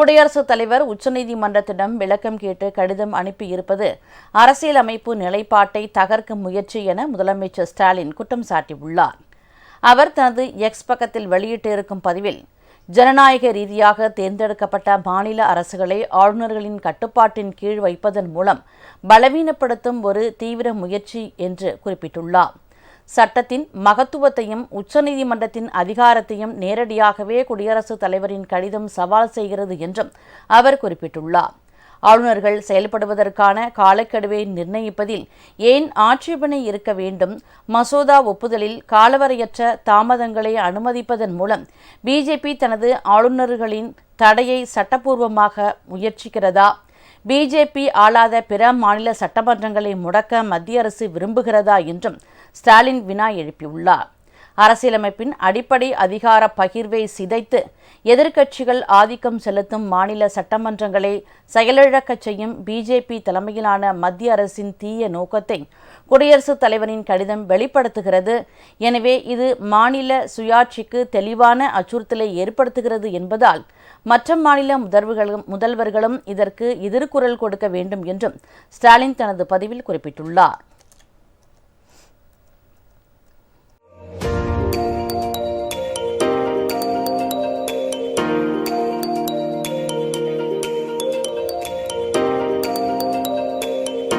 குடியரசுத் தலைவர் உச்சநீதிமன்றத்திடம் விளக்கம் கேட்டு கடிதம் அனுப்பியிருப்பது அரசியலமைப்பு நிலைப்பாட்டை தகர்க்கும் முயற்சி என முதலமைச்சர் ஸ்டாலின் குற்றம் சாட்டியுள்ளார். அவர் தனது எக்ஸ் பக்கத்தில் வெளியிட்டிருக்கும் பதிவில் ஜனநாயக ரீதியாக தேர்ந்தெடுக்கப்பட்ட மாநில அரசுகளை ஆளுநர்களின் கட்டுப்பாட்டின் கீழ் வைப்பதன் மூலம் பலவீனப்படுத்தும் ஒரு தீவிர முயற்சி என்று குறிப்பிட்டுள்ளார். சட்டத்தின் மகத்துவத்தையும் உச்சநீதிமன்றத்தின் அதிகாரத்தையும் நேரடியாகவே குடியரசுத் தலைவரின் கடிதம் சவால் செய்கிறது என்றும் அவர் குறிப்பிட்டுள்ளார். ஆளுநர்கள் செயல்படுவதற்கான காலக்கெடுவை நிர்ணயிப்பதில் ஏன் ஆட்சேபனை இருக்க வேண்டும்? மசோதா ஒப்புதலில் காலவரையற்ற தாமதங்களை அனுமதிப்பதன் மூலம் பிஜேபி தனது ஆளுநர்களின் தடையை சட்டப்பூர்வமாக முயற்சிக்கிறதா? பிஜேபி ஆளாத பிற மாநில சட்டமன்றங்களை முடக்க மத்திய அரசு விரும்புகிறதா என்றும் ஸ்டாலின் வினா எழுப்பியுள்ளார். அரசியலமைப்பின் அடிப்படை அதிகார பகிர்வை சிதைத்து எதிர்க்கட்சிகள் ஆதிக்கம் செலுத்தும் மாநில சட்டமன்றங்களை செயலிழக்கச் செய்யும் பிஜேபி தலைமையிலான மத்திய அரசின் தீய நோக்கத்தை குடியரசுத் தலைவரின் கடிதம் வெளிப்படுத்துகிறது. எனவே இது மாநில சுயாட்சிக்கு தெளிவான அச்சுறுத்தலை ஏற்படுத்துகிறது என்பதால் மற்ற மாநில முதல்வர்களும் முதல்வர்களும் இதற்கு எதிர்குரல் கொடுக்க வேண்டும் என்றும் ஸ்டாலின் தனது பதிவில் குறிப்பிட்டுள்ளார்.